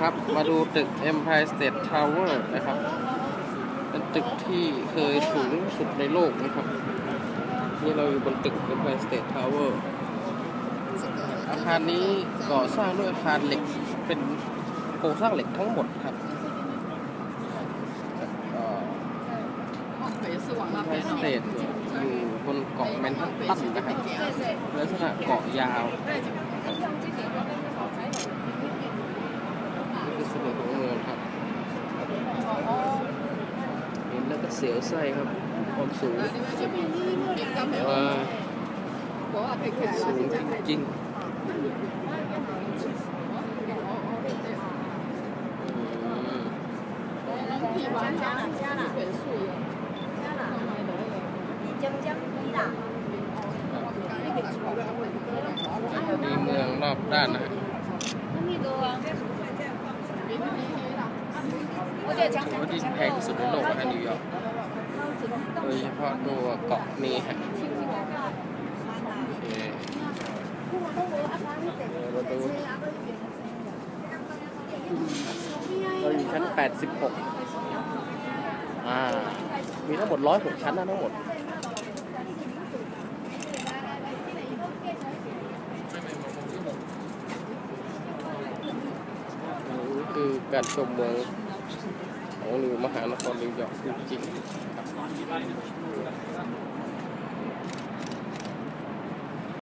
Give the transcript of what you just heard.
ครับ มาดูตึก Empire State Tower นะครับ เป็นตึกที่เคยสูงสุดในโลกนะครับ นี่เราอยู่บนตึก Empire State Tower อาคารนี้ก่อสร้างด้วยอาคารเหล็ก เป็นโครงสร้างเหล็กทั้งหมดครับเไทสเตทอยู่บนเกาะแมนทัตตันนะครับลักษณะเกาะยาว เสียวไส้ครับความสูงแต่ว่าสูงจริงมีเมืองรอบด้านนะ ฮะว่าดินแพงที่สุดในโลกนะนิวยอร์กโดยเฉพาะตัวเกาะนี้ฮะโอเราดูเราอยู่ชั้น 86 อ่า มีทั้งหมด 106 ชั้นนะทั้งหมดนี่คือการชมเมือง ของนิวมหานครนิวยอร์กจริงๆครับ